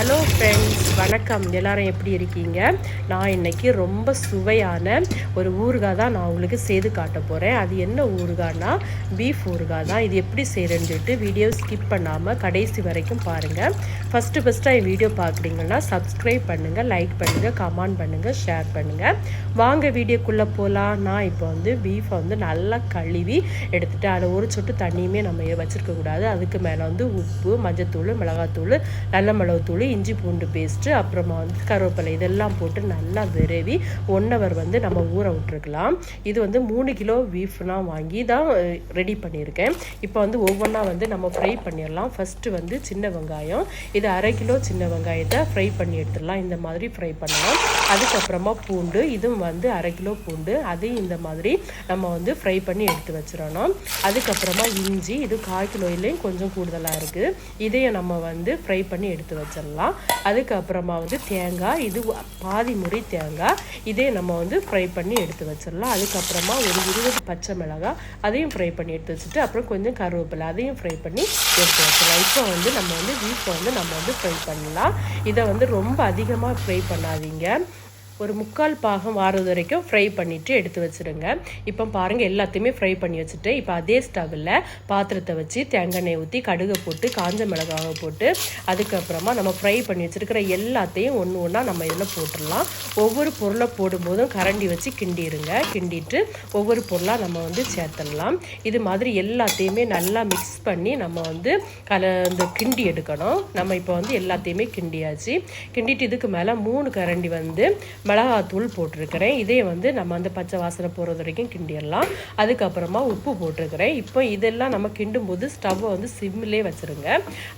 Hello friends வணக்கம். எல்லாரும் எப்படி இருக்கீங்க? நான் இன்னைக்கு ரொம்ப சுவையான ஒரு ஊறுகாய் தான் நான் உங்களுக்கு செய்து காட்ட போகிறேன் அது என்ன ஊறுகாய்னா பீஃப் ஊறுகாய் தான். இது எப்படி செய்கிறேன்னு சொல்லிட்டு வீடியோ ஸ்கிப் பண்ணாமல் கடைசி வரைக்கும் பாருங்கள் ஃபஸ்ட்டு ஃபஸ்ட்டாக என் வீடியோ பார்க்குறீங்கன்னா சப்ஸ்கிரைப் பண்ணுங்கள் லைக் பண்ணுங்கள் கமெண்ட் பண்ணுங்கள் ஷேர் பண்ணுங்கள் வாங்க வீடியோக்குள்ளே போகலாம் நான் இப்போ வந்து பீஃபை வந்து நல்லா கழுவி எடுத்துகிட்டு அதில் ஒரு சொட்டு தண்ணியுமே நம்ம வச்சுருக்கக்கூடாது அதுக்கு மேலே வந்து உப்பு மஞ்சத்தூள் மிளகாத்தூள் நல்ல மிளகுத்தூள் இஞ்சி பூண்டு பேஸ்ட்டு அப்புறமா வந்து கருவேப்பிலை இதெல்லாம் போட்டு நல்லா விரவி ஒன் ஹவர் வந்து நம்ம ஊற விட்டுருக்கலாம். இது வந்து மூணு கிலோ பீஃப்லாம் வாங்கி தான் ரெடி பண்ணியிருக்கேன். இப்போ வந்து ஒவ்வொன்றா வந்து நம்ம ஃப்ரை பண்ணிடலாம். ஃபஸ்ட்டு வந்து சின்ன வெங்காயம். இது அரை கிலோ சின்ன வெங்காயத்தை ஃப்ரை பண்ணி எடுத்துடலாம். இந்த மாதிரி ஃப்ரை பண்ணலாம். அதுக்கப்புறமா பூண்டு இதுவும் வந்து அரை கிலோ பூண்டு. அதையும் இந்த மாதிரி நம்ம வந்து ஃப்ரை பண்ணி எடுத்து வச்சிடணும். அதுக்கப்புறமா இஞ்சி இது கால் கிலோயிலையும் கொஞ்சம் கூடுதலாக இருக்குது இதையும் நம்ம வந்து ஃப்ரை பண்ணி எடுத்து வச்சிடலாம். அதுக்கப்புறமா வந்து தேங்காய் இது பாதி முறை தேங்காய் இதே நம்ம வந்து ஃப்ரை பண்ணி எடுத்து வச்சிடலாம். அதுக்கப்புறமா ஒரு இருபது பச்சை மிளகாய் அதையும் ஃப்ரை பண்ணி எடுத்து வச்சுட்டு அப்புறம் கொஞ்சம் கருவேப்பிலை அதையும் ஃப்ரை பண்ணி எடுத்து வச்சிடலாம். இப்போ வந்து நம்ம வந்து பீஃபை வந்து நம்ம வந்து ஃப்ரை பண்ணலாம். இதை வந்து ரொம்ப அதிகமாக ஃப்ரை பண்ணாதீங்க. ஒரு முக்கால் பாகம் வாரது வரைக்கும் ஃப்ரை பண்ணிவிட்டு எடுத்து வச்சுருங்க. இப்போ பாருங்கள் எல்லாத்தையுமே ஃப்ரை பண்ணி வச்சுட்டு இப்போ அதே ஸ்டவ்வில் பாத்திரத்தை வச்சு தேங்காய் எண்ணெய் ஊற்றி கடுகை போட்டு காஞ்ச மிளகாவை போட்டு அதுக்கப்புறமா நம்ம ஃப்ரை பண்ணி வச்சுருக்கிற எல்லாத்தையும் ஒன்று ஒன்றா நம்ம இதில் போட்டுடலாம். ஒவ்வொரு பொருளை போடும்போதும் கரண்டி வச்சு கிண்டிடுங்க. கிண்டிட்டு ஒவ்வொரு பொருளாக நம்ம வந்து சேர்த்துடலாம். இது மாதிரி எல்லாத்தையுமே நல்லா மிக்ஸ் பண்ணி நம்ம வந்து கல இந்த கிண்டி எடுக்கணும். நம்ம இப்போ வந்து எல்லாத்தையுமே கிண்டியாச்சு. கிண்டிட்டு இதுக்கு மேலே மூணு கரண்டி வந்து மிளகாத்தூள் போட்டிருக்கிறேன். இதே வந்து நம்ம அந்த பச்சை வாசனை போகிறது வரைக்கும் கிண்டிடலாம். அதுக்கப்புறமா உப்பு போட்டிருக்கிறேன். இப்போ இதெல்லாம் நம்ம கிண்டும் போது ஸ்டவ்வை வந்து சிம்மிலே வச்சுருங்க.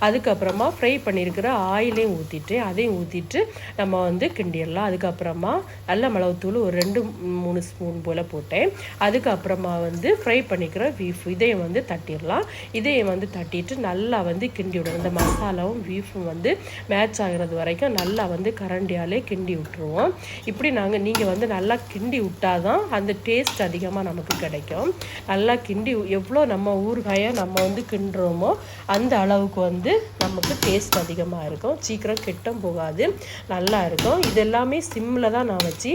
அதுக்கப்புறமா ஃப்ரை பண்ணியிருக்கிற ஆயிலையும் ஊற்றிட்டு அதையும் ஊற்றிட்டு நம்ம வந்து கிண்டிடலாம். அதுக்கப்புறமா நல்ல மிளகுத்தூள் ஒரு ரெண்டு மூணு ஸ்பூன் போல் போட்டேன். அதுக்கப்புறமா வந்து ஃப்ரை பண்ணிக்கிற பீஃப் இதையும் வந்து தட்டிடலாம். இதையும் வந்து தட்டிட்டு நல்லா வந்து கிண்டி விடணும் இந்த மசாலாவும் பீஃபும் வந்து மேட்ச் ஆகிறது வரைக்கும் நல்லா வந்து கரண்டியாலே கிண்டி விட்டுருவோம். இப்படி நாங்கள் நீங்கள் வந்து நல்லா கிண்டி விட்டால் தான் அந்த டேஸ்ட் அதிகமாக நமக்கு கிடைக்கும். நல்லா கிண்டி எவ்வளோ நம்ம ஊறுகாயை நம்ம வந்து கிண்டுறோமோ அந்த அளவுக்கு வந்து நமக்கு டேஸ்ட் அதிகமாக இருக்கும். சீக்கிரம் கெட்டும் போகாது. நல்லா இருக்கும். இது எல்லாமே சிம்மில் தான் நான் வச்சு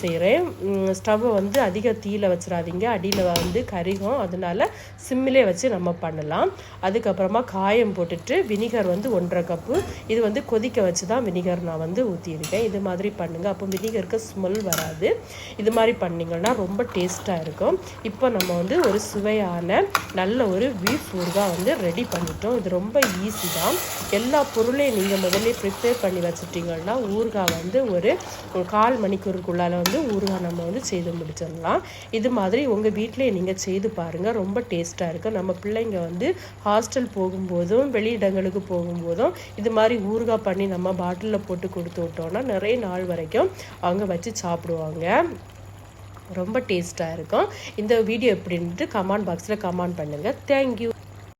செய்கிறேன் ஸ்டவ்வை வந்து அதிக தீயில் வச்சிடாதீங்க அடியில் வந்து கரிகும். அதனால சிம்மிலே வச்சு நம்ம பண்ணலாம். அதுக்கப்புறமா காயம் போட்டுட்டு வினிகர் வந்து ஒன்றரை கப்பு. இது வந்து கொதிக்க வச்சு தான் வினிகர் நான் வந்து ஊற்றியிருக்கேன் இது மாதிரி பண்ணுங்கள் அப்போ வினிகருக்கு ஸ்மெல் வராது. இது மாதிரி பண்ணிங்கன்னா ரொம்ப டேஸ்ட்டாக இருக்கும். இப்போ நம்ம வந்து ஒரு சுவையான நல்ல ஒரு பீஃப் ஊறுகாய் வந்து ரெடி பண்ணிட்டோம். இது ரொம்ப ஈஸி தான். எல்லா பொருளையும் நீங்கள் முதல்ல ப்ரிப்பேர் பண்ணி வச்சுட்டிங்கன்னா ஊறுகாய் வந்து ஒரு கால் மணிக்கூருக்குள்ளால் வந்து ஊறுகாய் நம்ம வந்து செய்து முடிச்சிடலாம். இது மாதிரி உங்கள் வீட்டிலே நீங்கள் செய்து பாருங்கள் ரொம்ப டேஸ்ட்டாக இருக்கும். நம்ம பிள்ளைங்க வந்து ஹாஸ்டல் போகும்போதும் வெளியிடங்களுக்கு போகும்போதும் இது மாதிரி ஊறுகாய் பண்ணி நம்ம பாட்டிலில் போட்டு கொடுத்து விட்டோம்னா நிறைய நாள் வரைக்கும் அவங்க வச்சு சாப்பிடுவாங்க. ரொம்ப டேஸ்ட்டாக இருக்கும். இந்த வீடியோ எப்படின்ட்டு கமெண்ட் பாக்ஸில் கமெண்ட் பண்ணுங்கள் தேங்க்யூ